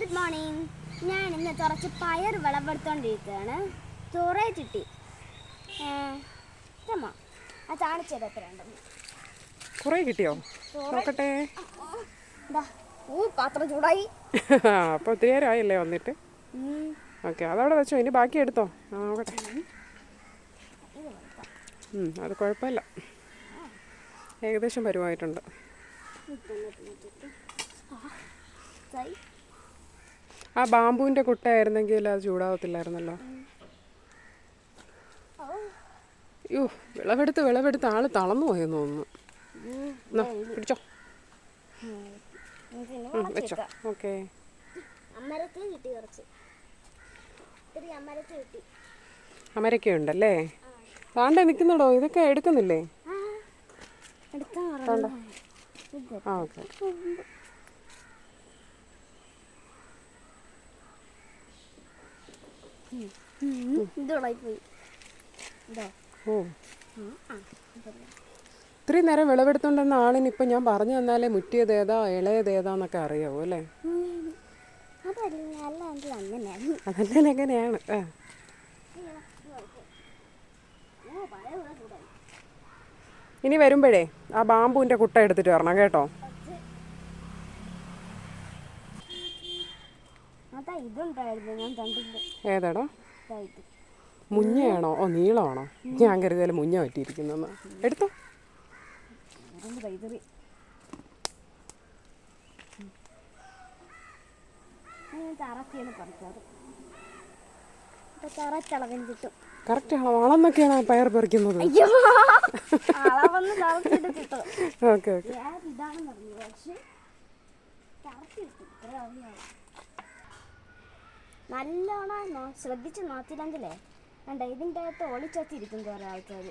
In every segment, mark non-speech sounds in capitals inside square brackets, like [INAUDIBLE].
Good morning ഞാൻ ഇന്ന് കുറച്ച് പയർ വിളവെടുത്തോണ്ടിരിക്കുകയാണ്. ചോറേ ചിട്ടി. ചമ്മ ആ ചാണിച്ചത് എത്ര ഉണ്ടെന്ന്. കുറേ കിട്ടിയോ? നോക്കട്ടെ. ഊ പാത്രം ചൂടായി. [LAUGHS] അപ്പോൾ ഒത്തിരി നേരമായില്ലേ വന്നിട്ട്? ഉം, ഓക്കെ അതവിടെ വെച്ചോ. ഇനി ബാക്കി എടുത്തോ. ആ നോക്കട്ടെ. അത് കുഴപ്പമില്ല. ഏകദേശം പരുവായിട്ടുണ്ട്. ആ. ബാമ്പുവിന്റെ കുട്ടയായിരുന്നെങ്കിൽ അത് ചൂടാവത്തില്ലായിരുന്നല്ലോ. യോ വിളവെടുത്ത് വിളവെടുത്ത് ആൾ തളർന്നു പോയെന്ന് തോന്നുന്നു. പിടിച്ചോ. വെച്ചോ. ഓക്കെ. അമരക്കുണ്ടല്ലേ അമരക്ക ഉണ്ടല്ലേ? താണ്ടെ നിൽക്കുന്നുടോ ഇതൊക്കെ എടുക്കുന്നില്ലേ. ആ ഓക്കെ ഇതോളായി പോയി ഇതോ ഓ ഉം, ആ, ഇതല്ലേ. ഇത്രയും നേരം വിളവെടുത്തോണ്ടെന്ന ആളിന് ഇപ്പം ഞാൻ പറഞ്ഞു തന്നാലേ മുറ്റിയത് ഏതാ ഇളയത് ഏതാന്നൊക്കെ അറിയാവോ അല്ലേ. അതല്ല എങ്ങനെയാണ് ആ. ഇനി വരുമ്പോഴേ ആ ബാമ്പുവിന്റെ കുട്ട എടുത്തിട്ട് വരണം കേട്ടോ അതാ ഇതുണ്ടായിരുന്നു ഞാൻ കണ്ടില്ല. ഏതാടോ? മുഞ്ഞയാണോ? ഓ നീളമാണോ? ഞാൻ കരുതിയാലും മുഞ്ഞ പറ്റിയിരിക്കുന്നെന്ന് എടുത്തോ. കറക്റ്റ് ആണോ അളന്നൊക്കെയാണ് ആ പയർ പറിക്കുന്നത്. ഓക്കെ ഓക്കെ ഞാൻ ഇതാണെന്ന് പറഞ്ഞു പക്ഷെ കറക്റ്റ് കിട്ടും ഇത്ര അളവിലാണ് നല്ലോണം ശ്രദ്ധിച്ച് നോക്കിയില്ലെങ്കിലേ വേണ്ട ഇതിന്റെ അകത്ത് ഒളിച്ചത്തിരിക്കും കുറേ ആൾക്കാർ.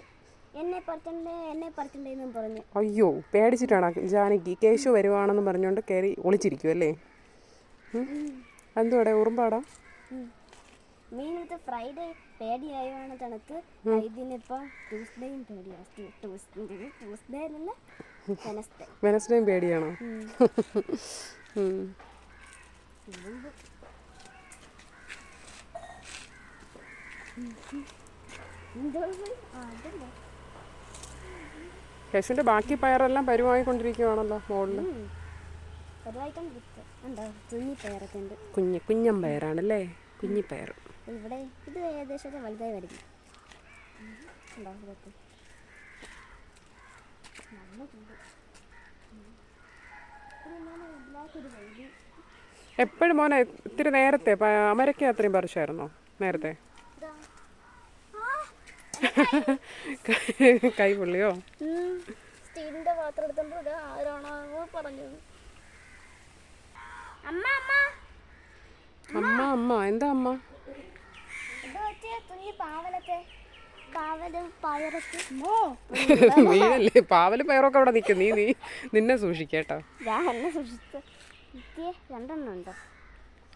എന്നെ പറിക്കണ്ടേ എന്നെ പറിക്കണ്ടേ എന്നും പറഞ്ഞു. അയ്യോ പേടിച്ചിട്ടാണ് ജാനകി. കേശു വരുവാണെന്ന് പറഞ്ഞുകൊണ്ട് കയറി ഒളിച്ചിരിക്കും അല്ലേ? എന്തുവാടെ ഉറുമ്പാടാ? മീനത്ത് ഫ്രൈഡേ പേടിയായാണ് കണക്ക്. ഇതിനിപ്പം ട്യൂസ്ഡേയും പേടിയാണ് ട്യൂസ്ഡേ ട്യൂസ്ഡേ അല്ല വെനസ്ഡേ. വെനസ്ഡേയും പേടിയാണോ? കേശുവിന്റെ ബാക്കി പയറെല്ലാം പരുവായിക്കൊണ്ടിരിക്കുവാണല്ലോ മുകളിൽ കുഞ്ഞ് കുഞ്ഞൻ പയറാണല്ലേ? കുഞ്ഞിപ്പയർ ഇവിടെ ഇത് ഏകദേശം വലുതായി വരുന്നു. എപ്പോഴും മോനെ ഇത്തിരി നേരത്തെ അമരയ്ക്ക് അത്രയും പറിച്ചായിരുന്നോ? നേരത്തെ? കൈ പൊള്ളിയോ? സ്റ്റീലിന്റെ പാത്രം എടുത്തപ്പോൾ ഇത് ആരാണോ പറഞ്ഞത്. അമ്മ അമ്മ. അമ്മ അമ്മ എന്താ അമ്മ? നീയല്ലേ? പാവൽ പയറൊക്കെ അവിടെ നിൽക്കും നീ നീ നിന്നെ സൂക്ഷിക്കേട്ടോ.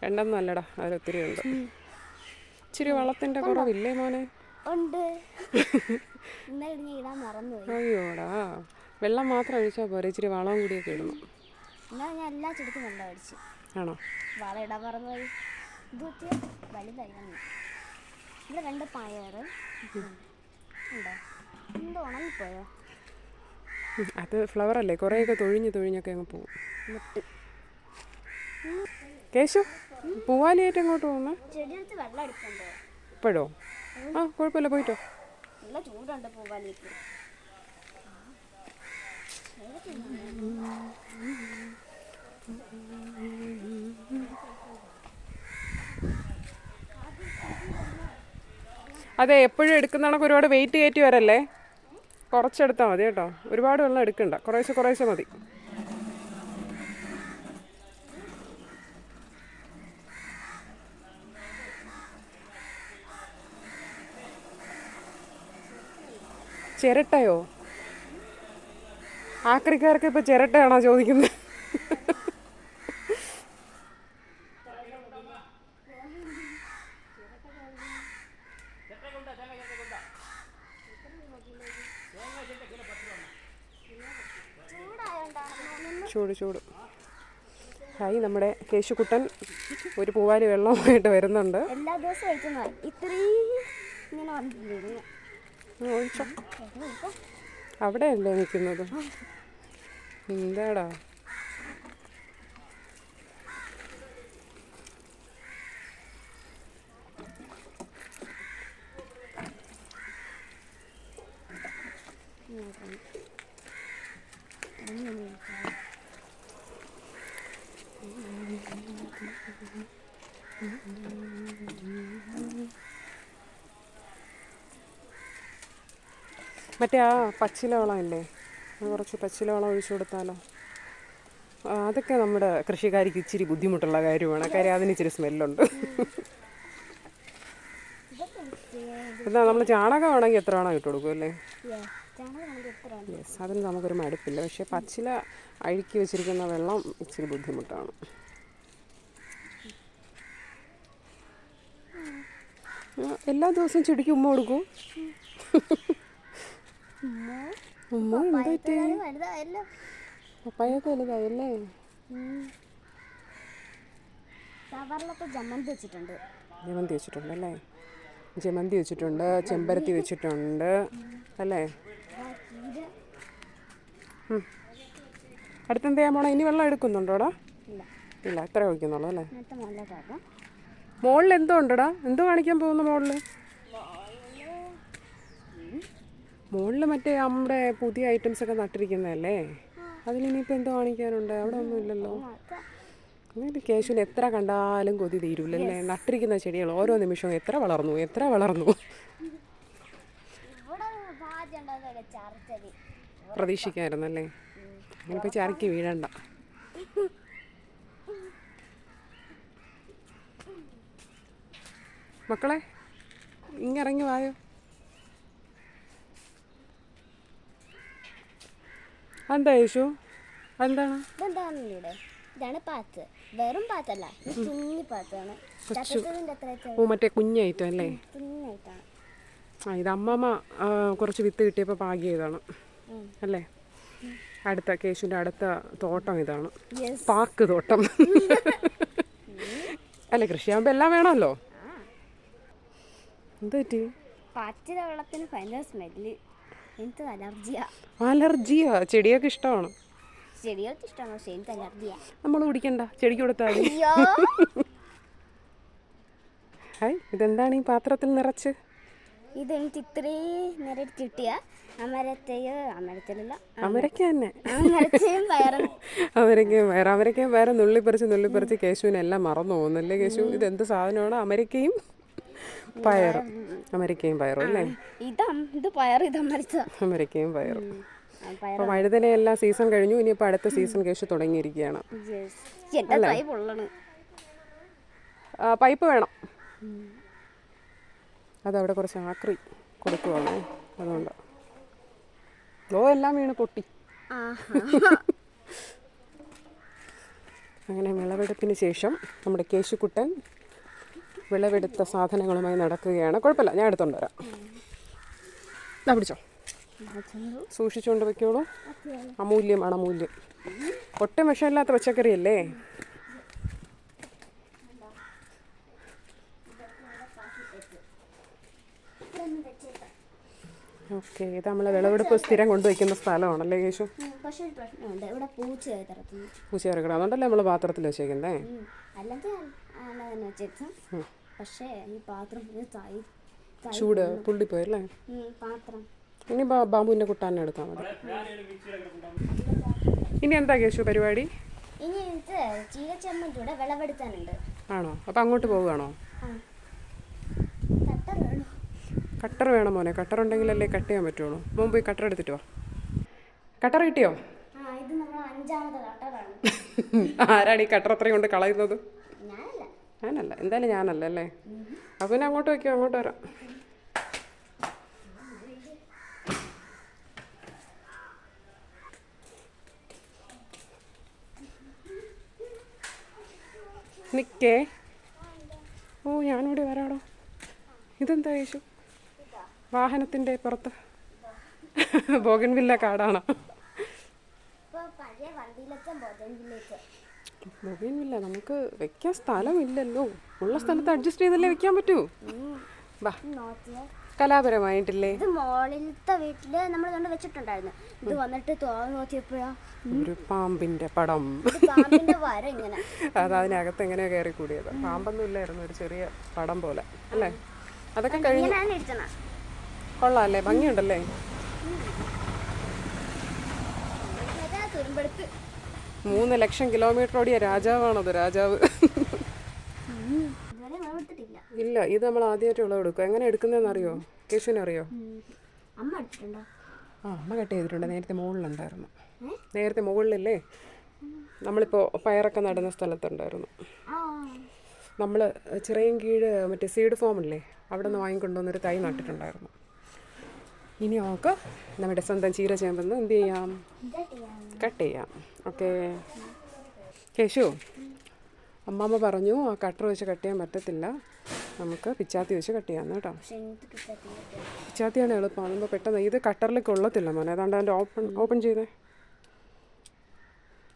രണ്ടെണ്ണം അല്ലടാ അതിലൊത്തിരി ഉണ്ട്. ഇച്ചിരി വളത്തിന്റെ കുറവില്ലേ മോനെ? ഉണ്ട്. [LAUGHS] ഇടാൻ മറന്നുപോയി. അയ്യോടാ. വെള്ളം മാത്രം ഒഴിച്ചാൽ പോരെ? ഇച്ചിരി വളവും കൂടിയൊക്കെ ഇടണം. എന്നാൽ ഞാൻ എല്ലാ ചെടിക്കും വെള്ളം അടിച്ചു ആണോ? വളം ഇടാൻ മറന്നുപോയി. ഇത് വെച്ച് വലുതായി ഇവിടെ രണ്ട് പയറ്. ഉണ്ടോ? എന്തോ ഉണങ്ങിപ്പോയോ? അത് ഫ്ലവർ അല്ലേ? കുറേയൊക്കെ തൊഴിഞ്ഞ് തൊഴിഞ്ഞൊക്കെ അങ്ങ് പോകും കേശു പൂവാലിയായിട്ട് അങ്ങോട്ട് പോകുന്ന? ഇപ്പോഴോ? ആ കുഴപ്പമില്ല പോയിട്ടോ. നല്ല ചൂടുണ്ട് പൂവാലിക്ക്. അതെ എപ്പോഴും എടുക്കുന്ന കണക്ക് ഒരുപാട് വെയിറ്റ് കയറ്റി വരല്ലേ കുറച്ചെടുത്താൽ മതി കേട്ടോ. ഒരുപാട് വെള്ളം എടുക്കണ്ട. കുറേശ്ശെ കുറേശ്ശെ മതി. ചിരട്ടയോ? ആക്രിക്കാർക്ക് ഇപ്പൊ ചിരട്ടയാണോ ചോദിക്കുന്നത്? ചൂട് ചൂട്. ഹായ് നമ്മുടെ കേശുക്കുട്ടൻ ഒരു പൂവാലി വെള്ളമായിട്ട് വരുന്നുണ്ട്. എല്ലാ ദിവസവും ഇത്രയും ഇങ്ങനെ ഒഴിച്ചോ അവിടെയല്ലേ നിൽക്കുന്നത്? എന്താടാ? മറ്റേ ആ പച്ചിലവളം ഇല്ലേ? കുറച്ച് പച്ചിലവളം ഒഴിച്ചു കൊടുത്താലോ? അതൊക്കെ നമ്മുടെ കൃഷിക്കാരിക്ക് ഇച്ചിരി ബുദ്ധിമുട്ടുള്ള കാര്യമാണ്. കാര്യം അതിന് ഇച്ചിരി സ്മെല്ലുണ്ട്. എന്നാ നമ്മൾ ചാണകമാണെങ്കിൽ എത്ര വേണം ഇട്ട് കൊടുക്കും അല്ലേ? യെസ് അതിന് നമുക്കൊരു മടുപ്പില്ല. പക്ഷേ പച്ചില അഴുക്കി വെച്ചിരിക്കുന്ന വെള്ളം ഇച്ചിരി ബുദ്ധിമുട്ടാണ്. എല്ലാ ദിവസവും ചെടിക്ക് ഉമ്മ കൊടുക്കും. ഉമ്മ. എന്താ പറ്റി വലുതായല്ലോ പപ്പായൊക്കെ വലുതായല്ലേ കവറിലൊക്കെ ജമ്മന്തി വെച്ചിട്ടുണ്ട്. ജമന്തി വെച്ചിട്ടുണ്ട് അല്ലേ? ജമന്തി വെച്ചിട്ടുണ്ട് ചെമ്പരത്തി വെച്ചിട്ടുണ്ട് അല്ലേ? അടുത്തെന്ത് ചെയ്യാൻ പോണോ ഇനി വെള്ളം എടുക്കുന്നുണ്ടോടാ? ഇല്ല. ഇത്ര ഒഴിക്കുന്നുള്ളൂ അല്ലേ? മോളിൽ എന്തോ ഉണ്ടടാ? എന്തോ കാണിക്കാൻ പോകുന്നു മോളിൽ മോളിൽ മറ്റേ നമ്മുടെ പുതിയ ഐറ്റംസ് ഒക്കെ നട്ടിരിക്കുന്നതല്ലേ? അതിലിനിയിപ്പോൾ എന്തോ കാണിക്കാനുണ്ട്? അവിടെ ഒന്നും ഇല്ലല്ലോ. കേശുവിന് എത്ര കണ്ടാലും കൊതി തീരൂലല്ലേ? നട്ടിരിക്കുന്ന ചെടികൾ ഓരോ നിമിഷവും എത്ര വളർന്നു എത്ര വളർന്നു. പ്രതീക്ഷിക്കാമായിരുന്നല്ലേ അങ്ങനെ ഇപ്പോൾ ചരക്കി വീഴണ്ട. മക്കളെ ഇങ്ങിറങ്ങി വായോ? എന്താ യേശു? എന്താണ്? ഇതാണ് പാത്ത്. വെറും പാത്തല്ല ഇത് കുഞ്ഞി പാത്താണ്. ചക്കച്ചതിന്റെ അത്ര ഓ മറ്റേ കുഞ്ഞായിട്ടും അല്ലേ കുഞ്ഞായിട്ടാണ്. ആ ഇത് അമ്മമ്മ ആ, കുറച്ച് വിത്ത് കിട്ടിയപ്പോൾ പാകിയതാണ്. അല്ലേ? അടുത്ത കേശുവിന്റെ അടുത്ത തോട്ടം ഇതാണ്. പാക്ക് തോട്ടം. അല്ലേ കൃഷിയാകുമ്പോൾ എല്ലാം വേണമല്ലോ. എന്ത് പറ്റി പച്ചില വെള്ളത്തിന് ഭയങ്കര സ്മെല്ല്. എനിക്ക് അലർജിയാ. അലർജിയാ? ചെടിയൊക്കെ ഇഷ്ടമാണ്? ചെടികൾക്ക് ഇഷ്ടമാണ് പക്ഷെ എനിക്ക് അലർജിയാ. നമ്മൾ കുടിക്കണ്ട ചെടിക്ക് കൊടുത്താൽ ഹായ് ഇതെന്താണ് ഈ പാത്രത്തിൽ നിറച്ച്? ഇത് എനിക്ക് ഇത്രയും നേരം കിട്ടിയ അമരത്തെയോ അമരത്തിലല്ല അമരക്ക തന്നെ. അമരത്തെയും പയറും. അമരക്കയും പയർ അമരക്കയും പയർ നുള്ളിപ്പറിച്ച് നുള്ളിപ്പറിച്ച് കേശുവിനെല്ലാം മറന്നു പോകുന്നല്ലേ കേശു? ഇതെന്ത് സാധനമാണ്? അമരക്കയും പയറും. അമരിക്കയും പയറും അല്ലേ? ഇതാ പയർ ഇത് അമരക്കയും പയറും. പയർ അപ്പോൾ എല്ലാ സീസൺ കഴിഞ്ഞു ഇനിയിപ്പോൾ അടുത്ത സീസൺ കേശു തുടങ്ങിയിരിക്കുകയാണ്. പൈപ്പ് വേണം. അതവിടെ കുറച്ച് ആക്രി കൊടുക്കുവാണേ. അതുകൊണ്ട്. ഓ എല്ലാം വീണ് പൊട്ടി. [LAUGHS] അങ്ങനെ വിളവെടുപ്പിന് ശേഷം നമ്മുടെ കേശുക്കുട്ടൻ വിളവെടുത്ത സാധനങ്ങളുമായി നടക്കുകയാണ്. കുഴപ്പമില്ല ഞാൻ എടുത്തോണ്ട് വരാം. ഇതാ പിടിച്ചോ. സൂക്ഷിച്ചുകൊണ്ട് വെക്കോളൂ അമൂല്യമാണ് അമൂല്യം. ഒട്ടും വിഷമില്ലാത്ത പച്ചക്കറിയല്ലേ? ഓക്കെ ഇത് നമ്മളെ വിളവെടുപ്പ് സ്ഥിരം കൊണ്ടുവയ്ക്കുന്ന സ്ഥലമാണല്ലേ ഇവിടെ പൂച്ച ഇറക്കണം അതുകൊണ്ടല്ലേ നമ്മൾ പാത്രത്തിൽ വെച്ചേക്കുന്നേ? വെച്ചിട്ട്. പക്ഷേ ഈ പാത്രം ഇത് തായി ചൂട് പുള്ളിപ്പോയല്ലേ? പോയല്ലേ പാത്രം. ഇനി ബാബുവിന്റെ കുട്ടാനെ എടുത്താൽ മതി. ഇനി എന്താ കേശു പരിപാടി? ഇനി ചീകച്ചമ്മന്തിയുടെ വിളവെടുത്താനുണ്ട്. ആണോ? അപ്പം അങ്ങോട്ട് പോവുകയാണോ? കട്ടർ വേണം? മോനെ? കട്ടർ ഉണ്ടെങ്കിലല്ലേ കട്ട് ചെയ്യാൻ പറ്റുള്ളൂ. മോൻ പോയി കട്ടർ എടുത്തിട്ട് വാ. കട്ടർ കിട്ടിയോ? ഇത് [LAUGHS] ആരാണ് ഈ കട്ടർ അത്രയും കൊണ്ട് കളയുന്നത്? ഞാനല്ല എന്തായാലും ഞാനല്ല അല്ലേ? അപ്പം പിന്നെ അങ്ങോട്ട് വയ്ക്കും അങ്ങോട്ട് വരാം. നിക്കേ. ഓ ഞാനിവിടെ വരാടോ. ഇതെന്താ യേശു? വാഹനത്തിന്റെ പുറത്ത്. ബോഗൻവില്ല കാടാണോ? പഴയ ബോധൻവില്ലേക്ക് ബൊഗൈൻവില്ല നമുക്ക് വെക്കാൻ സ്ഥലമില്ലല്ലോ ഉള്ള സ്ഥലത്ത് അഡ്ജസ്റ്റ് ചെയ്തല്ലേ വെക്കാൻ പറ്റൂ വാ കലാപരമായിട്ടില്ലേ ഇത് മോളിലത്തെ വീട്ടിൽ നമ്മൾ കണ്ട് വെച്ചിട്ടുണ്ടായിരുന്നു ഇത് വന്നിട്ട് തോന്നു നോക്കിയപ്പോഴാ ഒരു പാമ്പിന്റെ പടം അത് അതിനകത്ത് എങ്ങനെയാ കയറി കൂടിയത് പാമ്പൊന്നും ഇല്ലായിരുന്നു ഒരു ചെറിയ പടം പോലെ അല്ലേ അതൊക്കെ കഴിഞ്ഞു ഇരിക്കണ കൊള്ളാല്ലേ ഭംഗിയുണ്ടല്ലേ തുരുമ്പെടുത്ത് മൂന്ന് ലക്ഷം കിലോമീറ്റർ ഓടിയ രാജാവാണത് രാജാവ്. ഇല്ല ഇത് നമ്മൾ ആദ്യമായിട്ട് വിളവെടുക്കും എങ്ങനെ എടുക്കുന്നതെന്ന് അറിയോ കേശുവിനറിയോ ആ അമ്മ കട്ട് ചെയ്തിട്ടുണ്ട്. നേരത്തെ മുകളിലുണ്ടായിരുന്നു. നേരത്തെ മുകളിലല്ലേ? നമ്മളിപ്പോൾ പയറൊക്കെ നടുന്ന സ്ഥലത്തുണ്ടായിരുന്നു. നമ്മൾ ചിറയും കീഴ് മറ്റേ സീഡ് ഫോമില്ലേ അവിടെ നിന്ന് വാങ്ങിക്കൊണ്ടുവന്നൊരു തൈ നട്ടിട്ടുണ്ടായിരുന്നു. ഇനി നമുക്ക് നമ്മുടെ സ്വന്തം ചീര ചേമ്പെന്ന് എന്ത് ചെയ്യാം? കട്ട് ചെയ്യാം. ഓക്കെ. കേശു അമ്മാമ്മ പറഞ്ഞു ആ കട്ടർ വെച്ച് കട്ട് ചെയ്യാൻ പറ്റത്തില്ല. നമുക്ക് പിച്ചാത്തി വെച്ച് കട്ട് ചെയ്യാം കേട്ടോ. പിച്ചാത്തിയാണ് എളുപ്പം. അതുമ്പോൾ പെട്ടെന്ന് ഇത് കട്ടറിൽ കൊള്ളത്തില്ല മോനെ. അതുകൊണ്ട് അതിന്റെ ഓപ്പൺ ഓപ്പൺ ചെയ്തേ.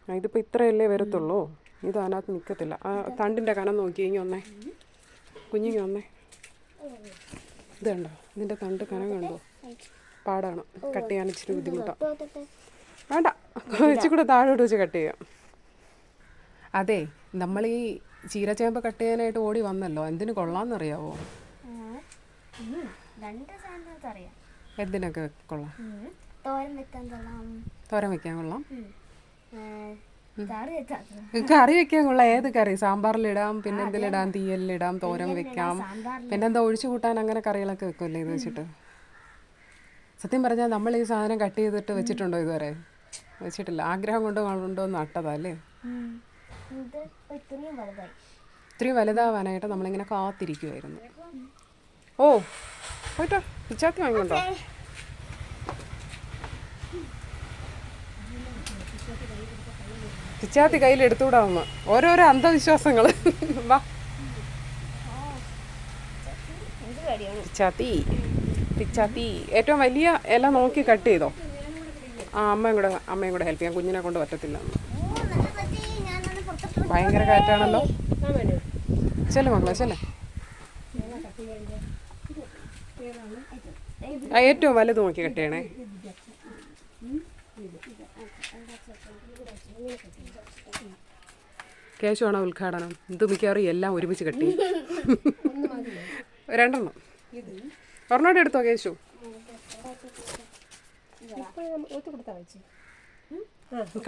ഇതിപ്പോൾ ഇത്രയല്ലേ വരത്തുള്ളൂ. ഇത് അതിനകത്ത് നിൽക്കത്തില്ല ആ തണ്ടിന്റെ കനം നോക്കി ഇങ്ങനെ ഒന്നേ കുഞ്ഞിങ്ങി ഒന്നേ ഇത് കണ്ടോ ഇതിന്റെ തണ്ട് കനം കണ്ടോ? പാടാണ്. കട്ട് ചെയ്യാൻ ഇച്ചിരി ബുദ്ധിമുട്ടാണ് വേണ്ട. ഇച്ചിരി കൂടെ താഴോട്ട് വെച്ച് കട്ട് ചെയ്യാം. അതെ നമ്മൾ ഈ ചീരച്ചേമ്പ് കട്ട് ചെയ്യാനായിട്ട് ഓടി വന്നല്ലോ. എന്തിനു അറിയാം എന്തിനൊക്കെ കൊള്ളാം? തോരൻ വെക്കാൻ കൊള്ളാം. തോരൻ വെക്കാൻ കൊള്ളാം. കറി വെക്കാൻ കൊള്ളാം ഏത് കറി? സാമ്പാറിലിടാം പിന്നെ എന്തിലിടാം? തീയലിലിടാം തോരൻ വെക്കാം. പിന്നെ എന്താ ഒഴിച്ചു കൂട്ടാൻ അങ്ങനെ കറികളൊക്കെ വെക്കുമല്ലേ ഇത് വെച്ചിട്ട്? സത്യം പറഞ്ഞാൽ നമ്മൾ ഈ സാധനം കട്ട് ചെയ്തിട്ട് വെച്ചിട്ടുണ്ടോ ഇതുവരെ? വെച്ചിട്ടില്ല. ആഗ്രഹം കൊണ്ട് കൊണ്ടോ നട്ടതാ അല്ലേ? ഇത്രയും വലുതാവാനായിട്ട് നമ്മളിങ്ങനെ കാത്തിരിക്കുമായിരുന്നു ഓ പോയിട്ടോ. പിച്ചാത്തി വാങ്ങിക്കൊണ്ടോ? പിച്ചാത്തി കയ്യിൽ എടുത്തുകൂടാ ഒന്ന് ഓരോരോ അന്ധവിശ്വാസങ്ങൾ. പിച്ചാത്തി പിച്ചാത്തി ഏറ്റവും വലിയ ഇല നോക്കി കട്ട് ചെയ്തോ? ആ അമ്മയും കൂടെ അമ്മയും കൂടെ ഹെൽപ്പ് ചെയ്യാം. കുഞ്ഞിനെ കൊണ്ട് പറ്റത്തില്ല. ഭയങ്കര കാറ്റാണല്ലോ. ചെല്ലു മക്കളെ ചെല്ല. ഏറ്റവും വലുത് നോക്കി കട്ട് കേശുവാണോ ഉദ്ഘാടനം. ഇത് മിക്കവാറും എല്ലാം ഒരുമിച്ച് കെട്ടി. രണ്ടെണ്ണം. ഒരെണ്ണോടെ എടുത്തോ കേശു?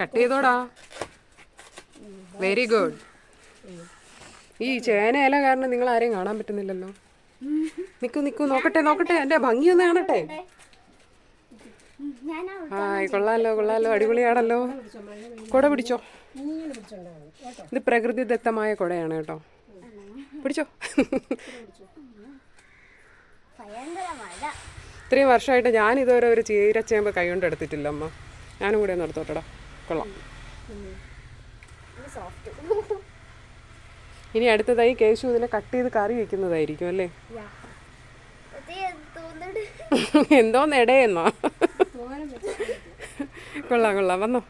കട്ട് ചെയ്തോടാ. വെരി ഗുഡ് ഈ ചേന ഇല കാരണം നിങ്ങൾ ആരെയും കാണാൻ പറ്റുന്നില്ലല്ലോ. നിക്കൂ നിക്കൂ നോക്കട്ടെ നോക്കട്ടെ. എന്റെ ഭംഗി ഒന്ന് കാണട്ടെ. ആ കൊള്ളാലോ കൊള്ളാലോ അടിപൊളിയാണല്ലോ. കുട പിടിച്ചോ. ഇത് പ്രകൃതിദത്തമായ കുടയാണ് കേട്ടോ. പിടിച്ചോ. ഇത്രയും വർഷമായിട്ട് ഞാൻ ഇതുവരെ ഒരു ചീരച്ചേമ്പ് കൈകൊണ്ട് എടുത്തിട്ടില്ല അമ്മ ഞാനും കൂടെ ഒന്ന് എടുത്തോട്ടോ കൊള്ളാം. ഇനി അടുത്തതായി കേശു ഇതിനെ കട്ട് ചെയ്ത് കറി വെക്കുന്നതായിരിക്കും അല്ലേ? എന്തോന്ന് ഇടയെന്നോ കൊള്ളാം കൊള്ളാം. വന്നോ.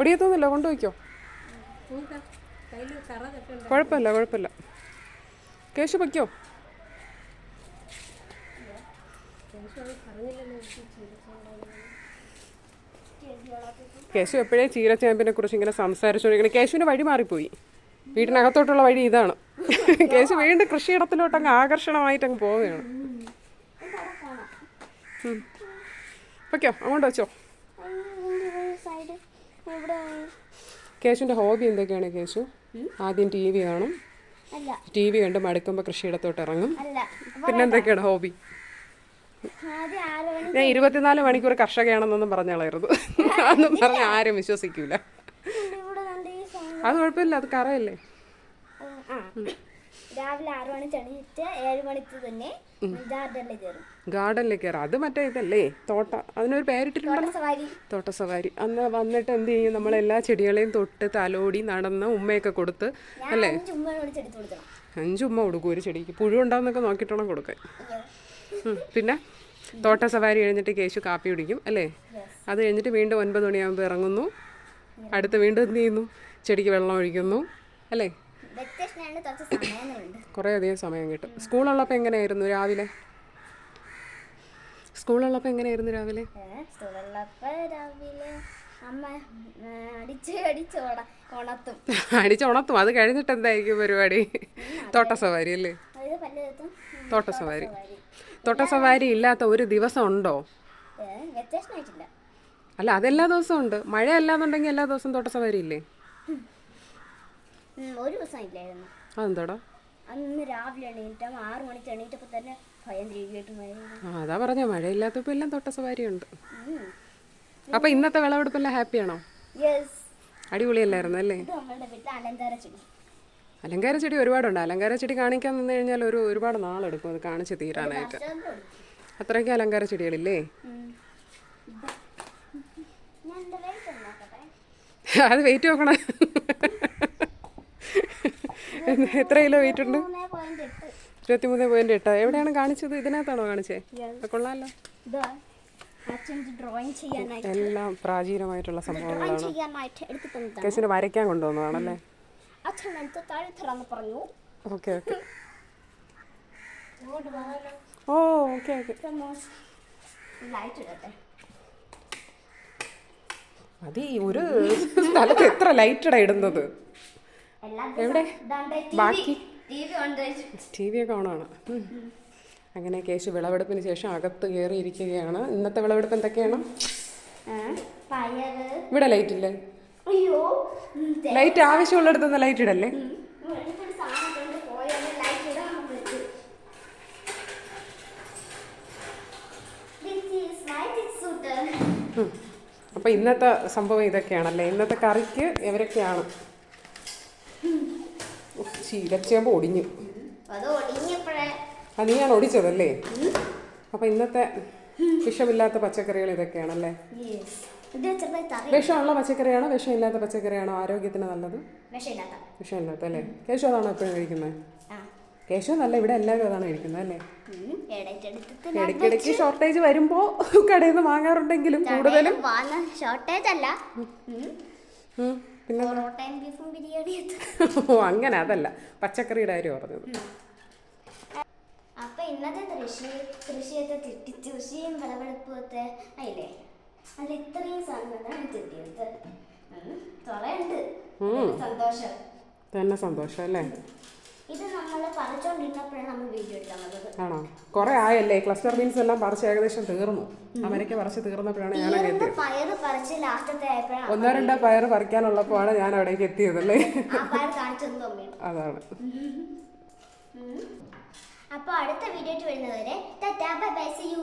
ഒടിയത്തൊന്നുമില്ല കൊണ്ടുപോയിക്കോ. കുഴപ്പമില്ല കുഴപ്പമില്ല. കേശു വയ്ക്കോ കേശു എപ്പോഴേ ചീരച്ചേമ്പിനെ കുറിച്ച് ഇങ്ങനെ സംസാരിച്ചുകൊണ്ടിരിക്കണം കേശുവിന് വഴി മാറിപ്പോയി. വീടിനകത്തോട്ടുള്ള വഴി ഇതാണ്. കേശു വീണ്ടും കൃഷിയിടത്തിലോട്ട് അങ്ങ് ആകർഷണമായിട്ട് അങ്ങ് പോവുകയാണ് ഉം. വയ്ക്കോ അങ്ങോട്ട് വെച്ചോ. കേശുവിന്റെ ഹോബി എന്തൊക്കെയാണ് കേശു? ആദ്യം ടി വി കാണും. ടി വി കണ്ട് മടുക്കുമ്പോൾ കൃഷിയിടത്തോട്ട് ഇറങ്ങും. പിന്നെ എന്തൊക്കെയാണ് ഹോബി? ഞാൻ ഇരുപത്തിനാല് മണിക്കൂർ കർഷകയാണെന്നൊന്നും പറഞ്ഞാളായിരുന്നു. അതൊന്നും പറഞ്ഞ ആരും വിശ്വസിക്കൂല. അത് കുഴപ്പമില്ല അത് കറയല്ലേ? രാവിലെ ആറ് മണി ചണിച്ചിട്ട് ഏഴ് മണിക്ക് തന്നെ ഗാർഡനിൽ കയറും കയറാം അത് മറ്റേ ഇതല്ലേ? തോട്ട. അതിനൊരു പേരിട്ടിട്ടുണ്ടല്ലോ. തോട്ടസവാരി. തോട്ട സവാരി അന്ന് വന്നിട്ട് എന്ത് ചെയ്യും? നമ്മളെല്ലാ ചെടികളെയും തൊട്ട് തലോടി നടന്ന് ഉമ്മയൊക്കെ കൊടുത്ത് അല്ലേ? അഞ്ചുമ്മ കൊടുക്കും ഒരു ചെടിക്ക്. പുഴു ഉണ്ടാവുന്നൊക്കെ നോക്കിയിട്ടാണ് കൊടുക്കാൻ. പിന്നെ തോട്ട സവാരി കഴിഞ്ഞിട്ട് കേശു കാപ്പി കുടിക്കും അല്ലേ? അത് കഴിഞ്ഞിട്ട് വീണ്ടും ഒൻപത് മണിയാകുമ്പോൾ ഇറങ്ങുന്നു. അടുത്ത് വീണ്ടും എന്ത് ചെയ്യുന്നു? ചെടിക്ക് വെള്ളം ഒഴിക്കുന്നു അല്ലേ? കുറേ അധികം സമയം കിട്ടും. സ്കൂളുള്ളപ്പോൾ എങ്ങനെയായിരുന്നു രാവിലെ? സ്കൂളുള്ളപ്പോൾ എങ്ങനെയായിരുന്നു രാവിലെ? അടിച്ചുണത്തും അത് കഴിഞ്ഞിട്ട് എന്തായിരിക്കും പരിപാടി തോട്ട സവാരി അല്ലേ? തോട്ട സവാരി. തോട്ട സവാരി ഇല്ലാത്ത ഒരു ദിവസം ഉണ്ടോ? അല്ല അതെല്ലാ ദിവസവും ഉണ്ട്. മഴ അല്ലാന്നുണ്ടെങ്കിൽ എല്ലാ ദിവസവും തോട്ട സവാരി ഇല്ലേ? ഒരു ദിവസം ഇല്ലായിരുന്നു. അതെന്താടാ? അന്ന് രാവിലെ എണീറ്റം ആറു മണിക്ക് എണീറ്റപ്പോൾ തന്നെ ഭയം തിരികെയിട്ട് മഴ അതാ പറഞ്ഞ മഴയില്ലാത്തപ്പോൾ എല്ലാം തൊട്ട സവാരിയുണ്ട് അപ്പൊ ഇന്നത്തെ വിളവെടുപ്പെല്ലാം ഹാപ്പിയാണോ? അടിപൊളിയല്ലായിരുന്നു അല്ലേ? അലങ്കാര ചെടി. ഒരുപാടുണ്ട്. അലങ്കാര ചെടി കാണിക്കാൻ നിന്ന് കഴിഞ്ഞാൽ ഒരു ഒരുപാട് നാളെടുക്കും അത് കാണിച്ച് തീരാനായിട്ട്. അത്രയ്ക്ക് അലങ്കാര ചെടികളില്ലേ? അത് വെയിറ്റ് നോക്കണം. [LAUGHS] എത്ര കിലോ വെയിറ്റ് ഉണ്ട്? ഇരുപത്തിമൂന്ന് പോയിന്റ് എട്ട്. എവിടെയാണ് കാണിച്ചത്? ഇതിനകത്താണോ കാണിച്ചേ? കൊള്ളാമല്ലോ എല്ലാം പ്രാചീനമായിട്ടുള്ള സംഭവങ്ങളാണ്. കേസിന് വരയ്ക്കാൻ കൊണ്ടുവന്നതാണല്ലേ? Okay okay. [LAUGHS] ഓ ഓക്കെ ഓക്കെ. അത് ഒരു സ്ഥലത്ത് എത്ര ലൈറ്റടാ ഇടുന്നത്? എവിടെ? ബാക്കി? ടി വി ഒക്കെ ഓണാണ്. അങ്ങനെ കേശു വിളവെടുപ്പിന് ശേഷം അകത്ത് കയറിയിരിക്കുകയാണ് ഇന്നത്തെ വിളവെടുപ്പ് എന്തൊക്കെയാണ്? ഇവിടെ ലൈറ്റ് ഇല്ലേ? Light ആവശ്യമുള്ളിടത്തുനിന്ന് light ഇടല്ലേ? വെളിപ്പൊരു സാധനം കൊണ്ട് പോയാലും ലൈറ്റ് ഇടാൻ പറ്റും. This is my big suit. അപ്പൊ ഇന്നത്തെ സംഭവം ഇതൊക്കെയാണല്ലേ? ഇന്നത്തെ കറിക്ക് ഇവരൊക്കെയാണ്. ചീരച്ചേമ്പ് ഒടിഞ്ഞു. ആ നീയാണ് ഒടിച്ചതല്ലേ? അപ്പൊ ഇന്നത്തെ വിഷമില്ലാത്ത പച്ചക്കറികൾ ഇതൊക്കെയാണല്ലേ? വിഷമുള്ള പച്ചക്കറിയാണോ? വിഷമില്ലാത്ത പച്ചക്കറിയാണോ? ആരോഗ്യത്തിന് നല്ലത്? വിഷമില്ലാത്ത അല്ലേ? കേശു അതാണോ എപ്പോഴും കഴിക്കുന്നത്? കേശു നല്ല ഇവിടെ എല്ലാവരും അതാണ് കഴിക്കുന്നത് അല്ലേ? ഇടയ്ക്കിടയ്ക്ക് ഷോർട്ടേജ് വരുമ്പോ കടയിൽ നിന്ന് വാങ്ങാറുണ്ടെങ്കിലും കൂടുതലും ഷോർട്ടേജ് അല്ല. പിന്നെ ഓ അങ്ങനെ അതല്ല. പച്ചക്കറിയുടെ കാര്യം പറഞ്ഞത്. അപ്പൊ ഇന്നത്തെ കൃഷി കൃഷിയൊക്കെ കിട്ടി കൃഷിയും വിളവെടുപ്പൊക്കെ ആയില്ലേ? അത് ഇത്രയും സാധനങ്ങളാണ് കിട്ടിയത് സന്തോഷം. തന്നെ സന്തോഷം അല്ലേ? ഇത് നമ്മൾ വീഡിയോ എടുക്കാൻ വന്നത്. ആണോ? കുറെ ആയല്ലേ? ക്ലസ്റ്റർ ബീൻസ് എല്ലാം പറിച്ച് ഏകദേശം തീർന്നു. അമരയ്ക്ക് പറിച്ച് തീർന്നപ്പോഴാണ് ഞാൻ അവിടെ എത്തിയത്. പയറ് പറിച്ച് ലാസ്റ്റത്തെ ആയപ്പോഴാണ് ഒന്നോ രണ്ടോ പയർ പറിക്കാനുള്ളപ്പോഴാണ് ഞാൻ അവിടേക്ക് എത്തിയതല്ലേ? അല്ലേ അതാണ്. അപ്പോൾ അടുത്ത വീഡിയോ വരുന്നതുവരെ tata bye bye see you